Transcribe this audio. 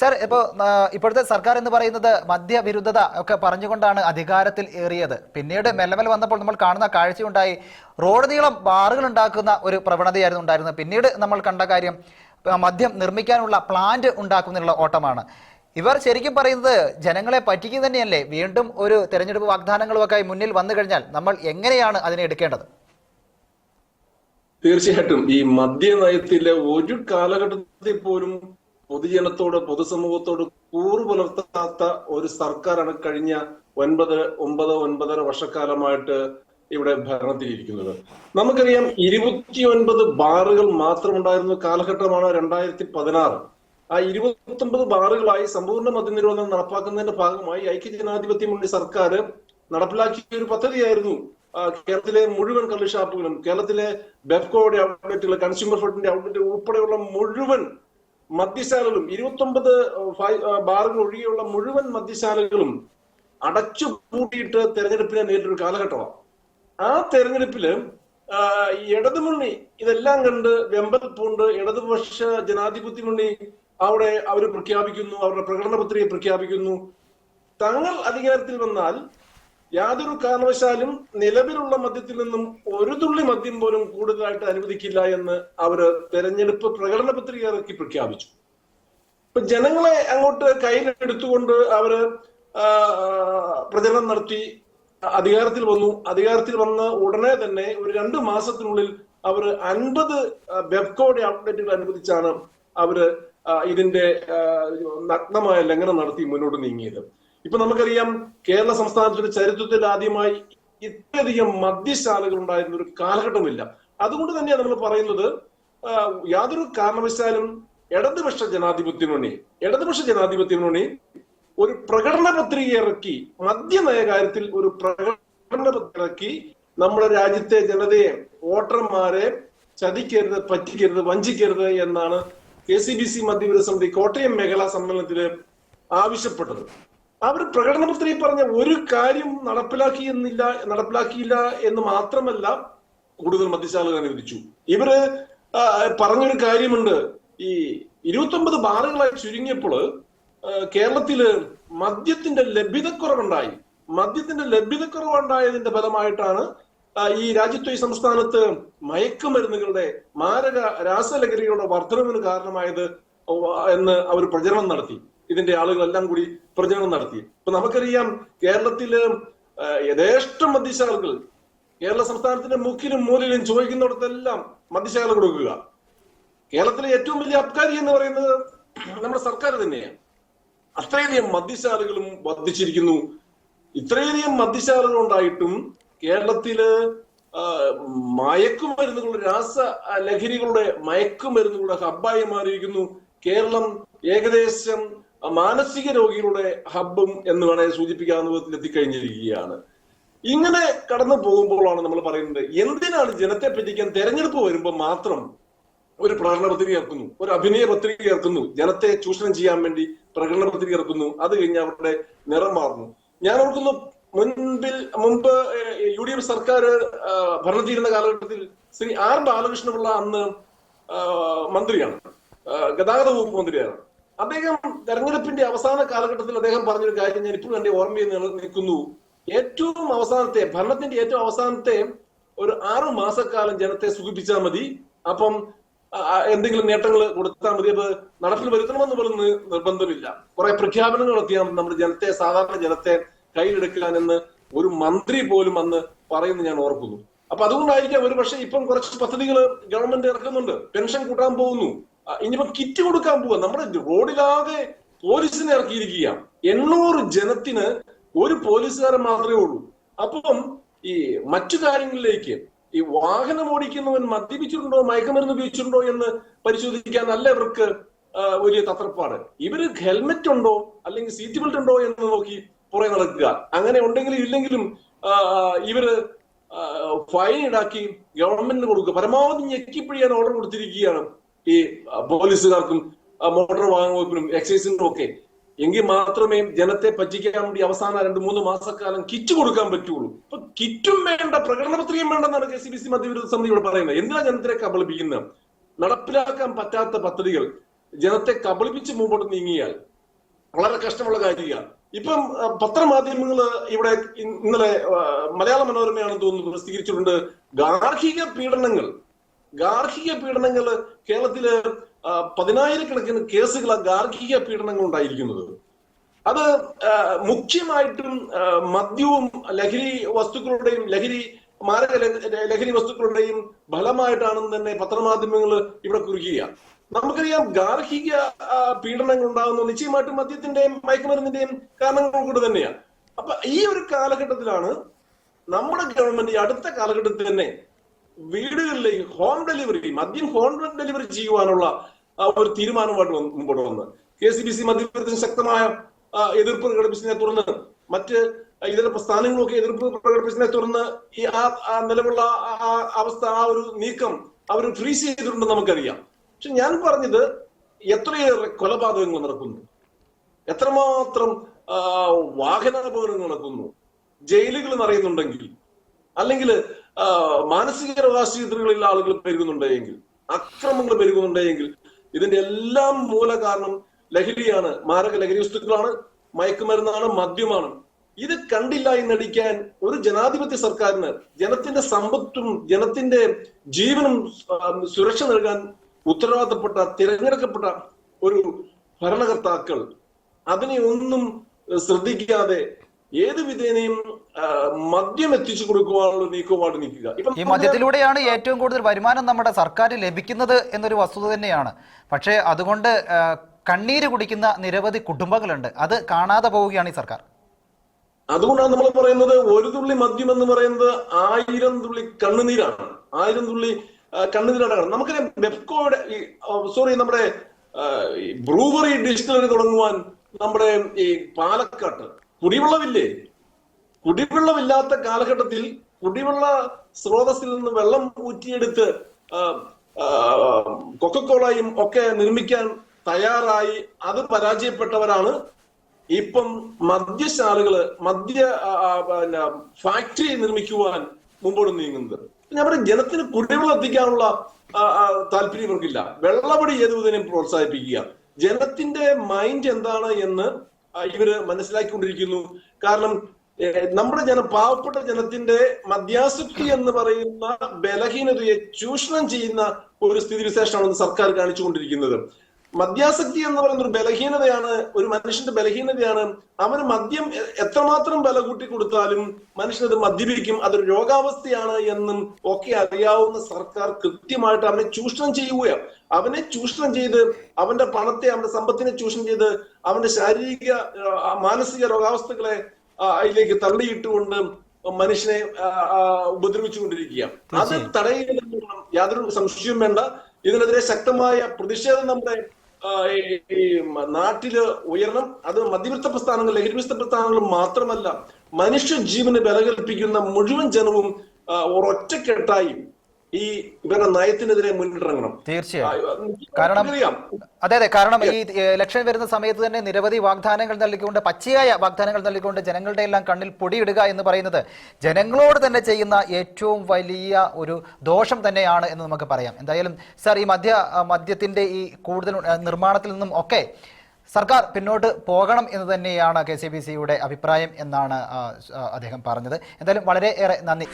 Sir ഇപ്പോ ഇപ്പോഴത്തെ സർക്കാർ എന്ന് പറയുന്നത് മദ്യവിരുദ്ധത ഒക്കെ പറഞ്ഞുകൊണ്ടാണ് അധികാരത്തിൽ ഏറിയത്. പിന്നീട് മെല്ലെ മെല്ലെ വന്നപ്പോൾ നമ്മൾ കാണുന്ന കാഴ്ചയുണ്ടായി. റോഡ് നീളം ബാറുകൾ ഉണ്ടാക്കുന്ന ഒരു പ്രവണതയായിരുന്നു ഉണ്ടായിരുന്നത്. പിന്നീട് നമ്മൾ കണ്ട കാര്യം മദ്യം നിർമ്മിക്കാനുള്ള പ്ലാന്റ് ഉണ്ടാക്കുന്നതിനുള്ള ഓട്ടമാണ്. ഇവർ ശരിക്കും പറയുന്നത് ജനങ്ങളെ പറ്റിക്കുക തന്നെയല്ലേ? വീണ്ടും ഒരു തെരഞ്ഞെടുപ്പ് വാഗ്ദാനങ്ങളുമൊക്കെ മുന്നിൽ വന്നു കഴിഞ്ഞാൽ നമ്മൾ എങ്ങനെയാണ് അതിനെ എടുക്കേണ്ടത്? തീർച്ചയായിട്ടും. ഈ മദ്യനയത്തിലെ ഒരു കാലഘട്ടത്തിൽ പോലും പൊതുജനത്തോട് പൊതുസമൂഹത്തോട് കൂറു പുലർത്താത്ത ഒരു സർക്കാരാണ് കഴിഞ്ഞ ഒൻപത് ഒമ്പത് ഒൻപതര വർഷക്കാലമായിട്ട് ഇവിടെ ഭരണത്തിലിരിക്കുന്നത്. നമുക്കറിയാം ഇരുപത്തി ഒൻപത് ബാറുകൾ മാത്രമുണ്ടായിരുന്ന കാലഘട്ടമാണ് രണ്ടായിരത്തി പതിനാറ് ആ ഇരുപത്തി ഒമ്പത് ബാറുകളായി സമ്പൂർണ മദ്യനിരോധനം നടപ്പാക്കുന്നതിന്റെ ഭാഗമായി ഐക്യജനാധിപത്യ മുന്നണി സർക്കാർ നടപ്പിലാക്കിയ ഒരു പദ്ധതിയായിരുന്നു കേരളത്തിലെ മുഴുവൻ കള്ള് ഷാപ്പുകളും കേരളത്തിലെ ബെഫ്കോയുടെ ഔട്ട്ലെറ്റുകൾ കൺസ്യൂമർ ഫെഡിന്റെ ഔട്ട്ലെറ്റ് ഉൾപ്പെടെയുള്ള മുഴുവൻ മദ്യശാലകളും ഇരുപത്തി ഒമ്പത് ബാറുകൾ ഒഴികെയുള്ള മുഴുവൻ മദ്യശാലകളും അടച്ചു പൂട്ടിയിട്ട് തെരഞ്ഞെടുപ്പിനെ നേരിട്ടൊരു കാലഘട്ടമാണ്. ആ തെരഞ്ഞെടുപ്പിൽ ഇടതുമുന്നണി ഇതെല്ലാം കണ്ട് വെമ്പൽ പൂണ്ട് ഇടതുപക്ഷ ജനാധിപത്യ മുന്നണി അവിടെ അവർ പ്രഖ്യാപിക്കുന്നു അവരുടെ പ്രകടന പത്രിക പ്രഖ്യാപിക്കുന്നു. തങ്ങൾ അധികാരത്തിൽ വന്നാൽ യാതൊരു കാരണവശാലും നിലവിലുള്ള മദ്യത്തിൽ നിന്നും ഒരു തുള്ളി മദ്യം പോലും കൂടുതലായിട്ട് അനുവദിക്കില്ല എന്ന് അവർ തെരഞ്ഞെടുപ്പ് പ്രകടന പത്രിക ഇറക്കി പ്രഖ്യാപിച്ചു. ഇപ്പൊ ജനങ്ങളെ അങ്ങോട്ട് കയ്യിലെടുത്തുകൊണ്ട് അവർ പ്രചരണം നടത്തി അധികാരത്തിൽ വന്നു. അധികാരത്തിൽ വന്ന ഉടനെ തന്നെ ഒരു രണ്ട് മാസത്തിനുള്ളിൽ അവർ അൻപത് ബെബ്കോയുടെ ഔട്ട്ലെറ്റുകൾ അനുവദിച്ചാണ് അവർ ഇതിന്റെ നഗ്നമായ ലംഘനം നടത്തി മുന്നോട്ട് നീങ്ങിയത്. ഇപ്പൊ നമുക്കറിയാം കേരള സംസ്ഥാനത്തിന്റെ ചരിത്രത്തിൽ ആദ്യമായി ഇത്രയധികം മദ്യശാലകൾ ഉണ്ടായിരുന്ന ഒരു കാലഘട്ടമില്ല അതുകൊണ്ട് തന്നെയാണ് നമ്മൾ പറയുന്നത് യാതൊരു കാരണവശാലും ഇടതുപക്ഷ ജനാധിപത്യ മുന്നണി ഇടതുപക്ഷ ജനാധിപത്യ മുന്നണി ഒരു പ്രകടന പത്രിക ഇറക്കി മദ്യനയ കാര്യത്തിൽ ഒരു പ്രകടന പത്രിക ഇറക്കി നമ്മുടെ രാജ്യത്തെ ജനതയെ വോട്ടർമാരെ ചതിക്കരുത് പറ്റിക്കരുത് വഞ്ചിക്കരുത് എന്നാണ് കെ സി ബി സി മദ്യവിരുദ്ധ സമിതി കോട്ടയം മേഖലാ സമ്മേളനത്തിൽ ആവശ്യപ്പെട്ടത്. അവർ പ്രകടന പത്രികയിൽ പറഞ്ഞ ഒരു കാര്യം നടപ്പിലാക്കി എന്നില്ല നടപ്പിലാക്കിയില്ല എന്ന് മാത്രമല്ല കൂടുതൽ മദ്യശാലകൾ അനുവദിച്ചു. ഇവർ പറഞ്ഞൊരു കാര്യമുണ്ട്. ഈ ഇരുപത്തി ഒമ്പത് ബാറുകളായി ചുരുങ്ങിയപ്പോൾ കേരളത്തിൽ മദ്യത്തിന്റെ ലഭ്യതക്കുറവുണ്ടായി. മദ്യത്തിന്റെ ലഭ്യതക്കുറവുണ്ടായതിന്റെ ഫലമായിട്ടാണ് ഈ രാജ്യത്വ ഈ സംസ്ഥാനത്ത് മയക്കുമരുന്നുകളുടെ മാരക രാസലഹരികളുടെ വർധനവിന് കാരണമായത് എന്ന് അവർ പ്രചരണം നടത്തി. ഇതിന്റെ ആളുകളെല്ലാം കൂടി പ്രചരണം നടത്തി. ഇപ്പൊ നമുക്കറിയാം കേരളത്തിൽ യഥേഷ്ടം മദ്യശാലകൾ കേരള സംസ്ഥാനത്തിന്റെ മുക്കിലും മൂലയിലും ചോദിക്കുന്നിടത്തെല്ലാം മദ്യശാല കൊടുക്കുക. കേരളത്തിലെ ഏറ്റവും വലിയ അബ്കാരി എന്ന് പറയുന്നത് നമ്മുടെ സർക്കാർ തന്നെയാണ്. അത്രയധികം മദ്യശാലകളും വർദ്ധിച്ചിരിക്കുന്നു. ഇത്രയധികം മദ്യശാലകൾ ഉണ്ടായിട്ടും കേരളത്തിൽ മയക്കുമരുന്നുകളുടെ രാസ ലഹരികളുടെ മയക്കുമരുന്നുകളുടെ ഹബ്ബായി മാറിയിരിക്കുന്നു. കേരളം ഏകദേശം മാനസിക രോഗികളുടെ ഹബ്ബും എന്ന് വേണേൽ സൂചിപ്പിക്കാവുന്ന വിധത്തിൽ എത്തിക്കഴിഞ്ഞിരിക്കുകയാണ്. ഇങ്ങനെ കടന്നു പോകുമ്പോഴാണ് നമ്മൾ പറയുന്നത് എന്തിനാണ് ജനത്തെ പറ്റിക്കാൻ തെരഞ്ഞെടുപ്പ് വരുമ്പോൾ മാത്രം ഒരു പ്രകടന പത്രിക ഇറക്കുന്നു ഒരു അഭിനയ പത്രിക ഇറക്കുന്നു ജനത്തെ ചൂഷണം ചെയ്യാൻ വേണ്ടി പ്രകടന പത്രിക ഇറക്കുന്നു അത് കഴിഞ്ഞ് അവരുടെ നിറം മാറുന്നു. ഞാൻ ഓർക്കുന്നു മുൻപിൽ മുമ്പ് യു ഡി എഫ് സർക്കാർ ഭരണം ചെയ്യുന്ന കാലഘട്ടത്തിൽ ശ്രീ ആർ ബാലകൃഷ്ണപിള്ള അന്ന് മന്ത്രിയാണ് ഗതാഗത വകുപ്പ് മന്ത്രിയാണ്. അദ്ദേഹം തെരഞ്ഞെടുപ്പിന്റെ അവസാന കാലഘട്ടത്തിൽ അദ്ദേഹം പറഞ്ഞൊരു കാര്യം ഞാൻ ഇപ്പോഴും എന്റെ ഓർമ്മയിൽ നിൽക്കുന്നു. ഏറ്റവും അവസാനത്തെ ഭരണത്തിന്റെ ഏറ്റവും അവസാനത്തെ ഒരു ആറു മാസക്കാലം ജനത്തെ സുഖിപ്പിച്ചാൽ മതി. അപ്പം എന്തെങ്കിലും നേട്ടങ്ങൾ കൊടുത്താൽ മതി. അത് നടപ്പിൽ വരുത്തണമെന്ന് പോലും നിർബന്ധമില്ല. കുറെ പ്രഖ്യാപനങ്ങൾ നടത്തിയാൽ മതി നമ്മുടെ ജനത്തെ സാധാരണ ജനത്തെ കയ്യിലെടുക്കാൻ എന്ന് ഒരു മന്ത്രി പോലും അന്ന് പറയുന്നു ഞാൻ ഓർക്കുന്നു. അപ്പൊ അതുകൊണ്ടായിരിക്കാം ഒരു പക്ഷേ ഇപ്പം കുറച്ച് പദ്ധതികൾ ഗവൺമെന്റ് ഇറക്കുന്നുണ്ട്. പെൻഷൻ കൂട്ടാൻ പോകുന്നു. ഇനിയിപ്പം കിറ്റ് കൊടുക്കാൻ പോവുക നമ്മുടെ റോഡിലാകെ പോലീസിനെ ഇറക്കിയിരിക്കുക എണ്ണൂറ് ജനത്തിന് ഒരു പോലീസുകാരൻ മാത്രമേ ഉള്ളൂ. അപ്പം ഈ മറ്റു കാര്യങ്ങളിലേക്ക് ഈ വാഹനം ഓടിക്കുന്നവൻ മദ്യപിച്ചിട്ടുണ്ടോ മയക്കുമരുന്ന് ഉപയോഗിച്ചിട്ടുണ്ടോ എന്ന് പരിശോധിക്കാൻ അല്ല ഇവർക്ക് വലിയ തത്രപ്പാട്. ഇവർ ഹെൽമെറ്റ് ഉണ്ടോ അല്ലെങ്കിൽ സീറ്റ് ബെൽറ്റ് ഉണ്ടോ എന്ന് നോക്കി പുറകെ നടക്കുക. അങ്ങനെ ഉണ്ടെങ്കിലും ഇല്ലെങ്കിലും ഇവർ ഫൈൻ ഈടാക്കി ഗവൺമെന്റിന് കൊടുക്കുക. പരമാവധി ഞെക്കിപ്പിഴിയാൻ ഓർഡർ കൊടുത്തിരിക്കുകയാണ്. ഈ പോലീസുകാർക്കും മോട്ടോർ വാഹന വകുപ്പിനും എക്സൈസിനും ഒക്കെ. എങ്കിൽ മാത്രമേ ജനത്തെ പറ്റിക്കാൻ വേണ്ടി അവസാന രണ്ട് മൂന്ന് മാസക്കാലം കിറ്റ് കൊടുക്കാൻ പറ്റുള്ളൂ. ഇപ്പൊ കിറ്റും വേണ്ട പ്രകടന പത്രികയും വേണ്ടെന്നാണ് കെ സി ബി സി മധ്യവിരുദ്ധ സമിതി ഇവിടെ പറയുന്നത്. എന്തിനാ ജനത്തിനെ കബളിപ്പിക്കുന്നത്? നടപ്പിലാക്കാൻ പറ്റാത്ത പദ്ധതികൾ. ജനത്തെ കബളിപ്പിച്ച് മുമ്പോട്ട് നീങ്ങിയാൽ വളരെ കഷ്ടമുള്ള കാര്യമാണ്. ഇപ്പം പത്രമാധ്യമങ്ങൾ ഇവിടെ ഇന്നലെ മലയാള മനോരമയാണെന്ന് തോന്നുന്നു പ്രസിദ്ധീകരിച്ചിട്ടുണ്ട്. ഗാർഹിക പീഡനങ്ങൾ. ഗാർഹിക പീഡനങ്ങൾ കേരളത്തിൽ പതിനായിരക്കണക്കിന് കേസുകൾ ഗാർഹിക പീഡനങ്ങൾ ഉണ്ടായിരിക്കുന്നത്. അത് മുഖ്യമായിട്ടും മദ്യവും ലഹരി വസ്തുക്കളുടെയും ലഹരി മാരക ലഹരി വസ്തുക്കളുടെയും ഫലമായിട്ടാണെന്ന് തന്നെ പത്രമാധ്യമങ്ങൾ ഇവിടെ കുറിക്കുക. നമുക്കറിയാം ഗാർഹിക പീഡനങ്ങൾ ഉണ്ടാകുന്ന നിശ്ചയമായിട്ടും മദ്യത്തിന്റെയും മയക്കുമരുന്നിന്റെയും കാരണങ്ങൾ കൂടെ തന്നെയാണ് അപ്പൊ ഈ ഒരു കാലഘട്ടത്തിലാണ് നമ്മുടെ ഗവൺമെന്റ് അടുത്ത കാലഘട്ടത്തിൽ തന്നെ വീടുകളിലേക്ക് ഹോം ഡെലിവറി മദ്യം ഹോം ഡെലിവറി ചെയ്യുവാനുള്ള ഒരു തീരുമാനമായിട്ട് മുമ്പോട്ട് വന്ന്. കെ സി ബി സി മദ്യത്തിന് ശക്തമായ എതിർപ്പ് പ്രകടിപ്പിച്ചതിനെ തുടർന്ന് മറ്റ് ഇതര പ്രസ്ഥാനങ്ങളൊക്കെ എതിർപ്പ് പ്രകടിപ്പിച്ചതിനെ തുടർന്ന് ഈ ആ നിലവിലുള്ള ആ- അവസ്ഥ ആ ഒരു നീക്കം അവർ ഫ്രീസ് ചെയ്തിട്ടുണ്ടെന്ന് നമുക്കറിയാം. പക്ഷെ ഞാൻ പറഞ്ഞത് എത്രയേറെ കൊലപാതകങ്ങൾ നടക്കുന്നു. എത്രമാത്രം വാഹനാപകടങ്ങൾ നടക്കുന്നു. ജയിലുകൾ നിറയുന്നുണ്ടെങ്കിൽ അല്ലെങ്കിൽ മാനസിക രോഗാശുപത്രികളിൽ ആളുകൾ പെരുകുന്നുണ്ടെങ്കിൽ അക്രമങ്ങൾ പെരുകുന്നുണ്ടെങ്കിൽ ഇതിന്റെ എല്ലാം മൂല കാരണം ലഹരിയാണ്. മാരക ലഹരി വസ്തുക്കളാണ് മയക്കുമരുന്നാണ് മദ്യമാണ്. ഇത് കണ്ടില്ല എന്നടിക്കാൻ ഒരു ജനാധിപത്യ സർക്കാരിന് ജനത്തിന്റെ സമ്പത്തും ജനത്തിന്റെ ജീവനും സുരക്ഷ നൽകാൻ ഉത്തരവാദിത്തപ്പെട്ട തിരഞ്ഞെടുക്കപ്പെട്ട ഒരു ഭരണകർത്താക്കൾ അതിനെ ഒന്നും ശ്രദ്ധിക്കാതെ ഏത് വിധേനയും മദ്യം എത്തിച്ചു കൊടുക്കുവാനുള്ള നീക്കവുമായിട്ട് നിൽക്കുക. ഈ മദ്യത്തിലൂടെയാണ് ഏറ്റവും കൂടുതൽ വരുമാനം നമ്മുടെ സർക്കാർ ലഭിക്കുന്നത് എന്നൊരു വസ്തുത തന്നെയാണ്. പക്ഷേ അതുകൊണ്ട് കണ്ണീര് കുടിക്കുന്ന നിരവധി കുടുംബങ്ങളുണ്ട്. അത് കാണാതെ പോവുകയാണ് ഈ സർക്കാർ. അതുകൊണ്ടാണ് നമ്മൾ പറയുന്നത് ഒരു തുള്ളി മദ്യം എന്ന് പറയുന്നത് ആയിരം തുള്ളി കണ്ണുനീരാണ്. ആയിരം തുള്ളി കണ്ണുനീരാണ്. നമുക്കറിയാം ബെപ്കോയുടെ സോറി നമ്മുടെ ബ്രൂവറി ഡിസ്റ്റിലറി തുടങ്ങുവാൻ നമ്മുടെ ഈ പാലക്കാട്ട് കുടിവെള്ളമില്ലേ? കുടിവെള്ളമില്ലാത്ത കാലഘട്ടത്തിൽ കുടിവെള്ള സ്രോതസ്സിൽ നിന്ന് വെള്ളം ഊറ്റിയെടുത്ത് കൊക്കക്കോളയും ഒക്കെ നിർമ്മിക്കാൻ തയ്യാറായി. അത് പരാജയപ്പെട്ടവരാണ് ഇപ്പം മദ്യശാലകൾ മദ്യ ഫാക്ടറി നിർമ്മിക്കുവാൻ മുമ്പോട്ട് നീങ്ങുന്നത്. ഞാൻ പറയും ജനത്തിന് കുടിവെള്ളം എത്തിക്കാനുള്ള താല്പര്യം ഇവർക്കില്ല. വെള്ളപടി ഏത് പ്രോത്സാഹിപ്പിക്കുക. ജനത്തിന്റെ മൈൻഡ് എന്താണ് എന്ന് ഇവർ മനസ്സിലാക്കിക്കൊണ്ടിരിക്കുന്നു. കാരണം നമ്മുടെ ജന പാവപ്പെട്ട ജനത്തിന്റെ മദ്യാസക്തി എന്ന് പറയുന്ന ബലഹീനതയെ ചൂഷണം ചെയ്യുന്ന ഒരു സ്ഥിതിവിശേഷമാണ് വിശേഷമാണ് സർക്കാർ കാണിച്ചുകൊണ്ടിരിക്കുന്നത്. മദ്യാസക്തി എന്ന് പറയുന്ന ഒരു ബലഹീനതയാണ് ഒരു മനുഷ്യന്റെ ബലഹീനതയാണ്. അവന് മദ്യം എത്രമാത്രം ബല കൂട്ടി കൊടുത്താലും മനുഷ്യനത് മദ്യപിക്കും. അതൊരു രോഗാവസ്ഥയാണ് എന്നും ഒക്കെ അറിയാവുന്ന സർക്കാർ കൃത്യമായിട്ട് അവനെ ചൂഷണം ചെയ്യുകയാണ്. അവനെ ചൂഷണം ചെയ്ത് അവന്റെ പണത്തെ അവന്റെ സമ്പത്തിനെ ചൂഷണം ചെയ്ത് അവന്റെ ശാരീരിക മാനസിക രോഗാവസ്ഥകളെ അതിലേക്ക് തള്ളിയിട്ടുകൊണ്ട് മനുഷ്യനെ ഉപദ്രവിച്ചുകൊണ്ടിരിക്കുക അത് തടയുന്നതിന് യാതൊരു സംശയവും വേണ്ട. ഇതിനെതിരെ ശക്തമായ പ്രതിഷേധം നമ്മുടെ ഈ- നാട്ടിൽ ഉയരണം അത് മധ്യവൃത്ത പ്രസ്ഥാനങ്ങൾ ലഹരിവിരുദ്ധ പ്രസ്ഥാനങ്ങൾ മാത്രമല്ല മനുഷ്യ ജീവന് ബലകൽപ്പിക്കുന്ന മുഴുവൻ ജനവും ഒറ്റക്കെട്ടായി ഈ ഇവരുടെ നയത്തിനെതിരെ മുന്നിട്ടിറങ്ങണം. തീർച്ചയായും. കാരണം അതെ അതെ കാരണം ഈ ഇലക്ഷൻ വരുന്ന സമയത്ത് തന്നെ നിരവധി വാഗ്ദാനങ്ങൾ നൽകിക്കൊണ്ട് പച്ചയായ വാഗ്ദാനങ്ങൾ നൽകിക്കൊണ്ട് ജനങ്ങളുടെ എല്ലാം കണ്ണിൽ പൊടിയിടുക എന്ന് പറയുന്നത് ജനങ്ങളോട് തന്നെ ചെയ്യുന്ന ഏറ്റവും വലിയ ഒരു ദോഷം തന്നെയാണ് എന്ന് നമുക്ക് പറയാം. എന്തായാലും സാർ ഈ മദ്യ മദ്യത്തിന്റെ ഈ കൂടുതൽ നിർമ്മാണത്തിൽ നിന്നും ഒക്കെ സർക്കാർ പിന്നോട്ട് പോകണം എന്ന് തന്നെയാണ് കെ സി ബി സിയുടെ അഭിപ്രായം എന്നാണ് അദ്ദേഹം പറഞ്ഞത്. എന്തായാലും വളരെ ഏറെ നന്ദി.